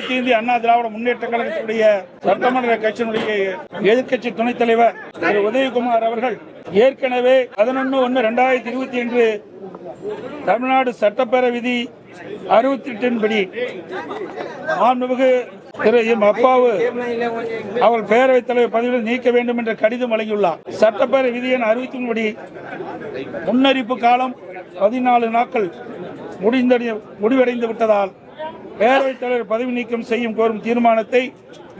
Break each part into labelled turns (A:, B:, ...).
A: அனைத்து இந்திய அண்ணா திராவிட முன்னேற்ற கழகத்துடைய சட்டமன்ற கட்சியினுடைய எதிர்க்கட்சி துணைத் தலைவர் திரு உதயகுமார் அவர்கள் ஏற்கனவே பதினொன்று ஒன்று ரெண்டாயிரத்தி இருபத்தி அன்று தமிழ்நாடு சட்டப்பேரவை விதி அறுபத்தி எட்டின் படி மாண்புமிகு திரு எம் அப்பாவு அவர் பேரவைத் தலைவர் பதவியில் நீக்க வேண்டும் என்ற கடிதம் வழங்கியுள்ளார். சட்டப்பேரவை விதி என அறுபத்தி முன்னறிப்பு காலம் பதினாலு நாட்கள் முடிந்த முடிவடைந்து விட்டதால் பேரவைத் தலைவர் பதவி நீக்கம் செய்யும் கோரும் தீர்மானத்தை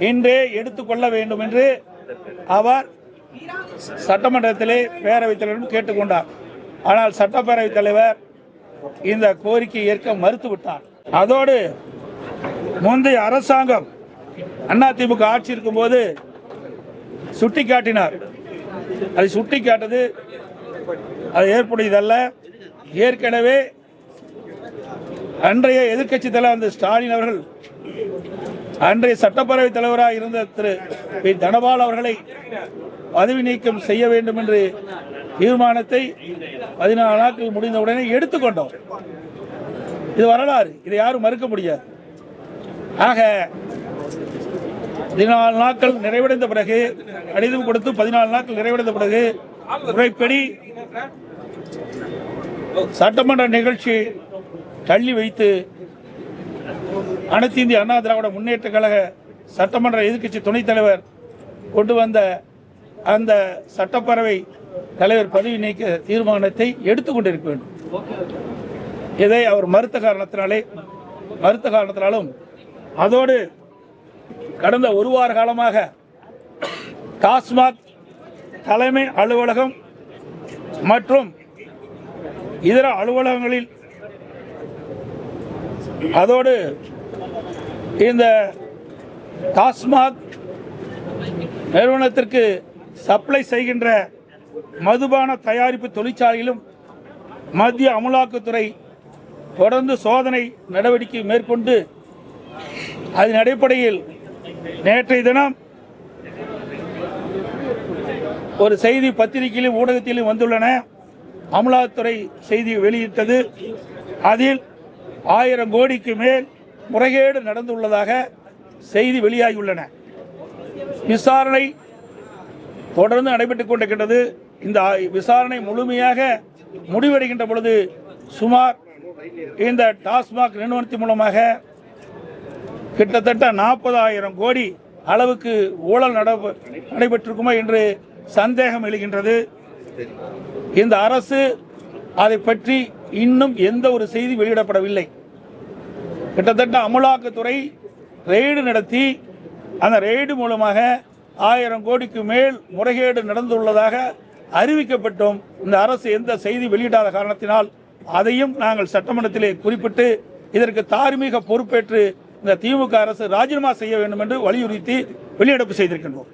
A: இன்றே எடுத்துக்கொள்ள வேண்டும் என்று அவர் சட்டமன்றத்திலே பேரவைத் தலைவரும் கேட்டுக்கொண்டார். ஆனால் சட்டப்பேரவைத் தலைவர் இந்த கோரிக்கையை ஏற்க மறுத்துவிட்டார். அதோடு முந்தைய அரசாங்கம் அதிமுக ஆட்சி இருக்கும்போது சுட்டிக்காட்டினார். அதை சுட்டி காட்டது அது ஏற்புடையதல்ல. ஏற்கனவே அன்றைய எதிர்க்கட்சி தலைவர் அந்த ஸ்டாலின் அவர்கள் அன்றைய சட்டப்பேரவைத் தலைவராக இருந்த திரு பி. தனபால் அவர்களை பதவி நீக்கம் செய்ய வேண்டும் என்று தீர்மானத்தை பதினாலு நாட்கள் முடிந்தவுடனே எடுத்துக்கொண்டோம் இது வரலாறு. இதை யாரும் மறுக்க முடியாது. ஆக பதினாலு நாட்கள் நிறைவடைந்த பிறகு கடிதம் கொடுத்து பதினாலு நாட்கள் நிறைவடைந்த பிறகு முறைப்படி சட்டமன்ற நிகழ்ச்சி தள்ளி வைத்து அனைத்து இந்திய அண்ணா திராவிட முன்னேற்ற கழக சட்டமன்ற எதிர்க்கட்சி துணைத் தலைவர் கொண்டு வந்த அந்த சட்டப்பேரவை தலைவர் பதவி நீக்க தீர்மானத்தை எடுத்துக்கொண்டிருக்க வேண்டும். இதை அவர் மறுத்த காரணத்தினாலே மறுத்த காரணத்தினாலும் அதோடு கடந்த ஒரு வார காலமாக டாஸ்மாக் தலைமை அலுவலகம் மற்றும் இதர அலுவலகங்களில் அதோடு இந்த டாஸ்மாக் நிறுவனத்திற்கு சப்ளை செய்கின்ற மதுபான தயாரிப்பு தொழிற்சாலையிலும் மத்திய அமலாக்கத்துறை தொடர்ந்து சோதனை நடவடிக்கை மேற்கொண்டு அதன் அடிப்படையில் நேற்றைய தினம் ஒரு செய்தி பத்திரிகையிலும் ஊடகத்திலும் வந்துள்ளன. அமலாக்கத்துறை செய்தி வெளியிட்டது. அதில் ஆயிரம் கோடிக்கு மேல் முறைகேடு நடந்துள்ளதாக செய்தி வெளியாகியுள்ளன. விசாரணை தொடர்ந்து நடைபெற்றுக் கொண்டிருக்கின்றது. இந்த ஆ- விசாரணை முழுமையாக முடிவடைகின்ற பொழுது சுமார் இந்த டாஸ்மாக் நிறுவனத்தின் மூலமாக கிட்டத்தட்ட நாற்பதாயிரம் கோடி அளவுக்கு ஊழல் நட நடைபெற்றிருக்குமா என்று சந்தேகம் எழுகின்றது. இந்த அரசு அதை பற்றி இன்னும் எந்த ஒரு செய்தி வெளியிடப்படவில்லை. கிட்டத்தட்ட அமலாக்கத்துறை ரெய்டு நடத்தி அந்த ரெய்டு மூலமாக ஆயிரம் கோடிக்கு மேல் முறைகேடு நடந்துள்ளதாக அறிவிக்கப்பட்டும் இந்த அரசு எந்த செய்தி வெளியிடாத காரணத்தினால் அதையும் நாங்கள் சட்டமன்றத்திலே குறிப்பிட்டு இதற்கு தார்மீக பொறுப்பேற்று இந்த திமுக அரசு ராஜினாமா செய்ய வேண்டும் என்று வலியுறுத்தி வெளியிடப்பு செய்திருக்கின்றோம்.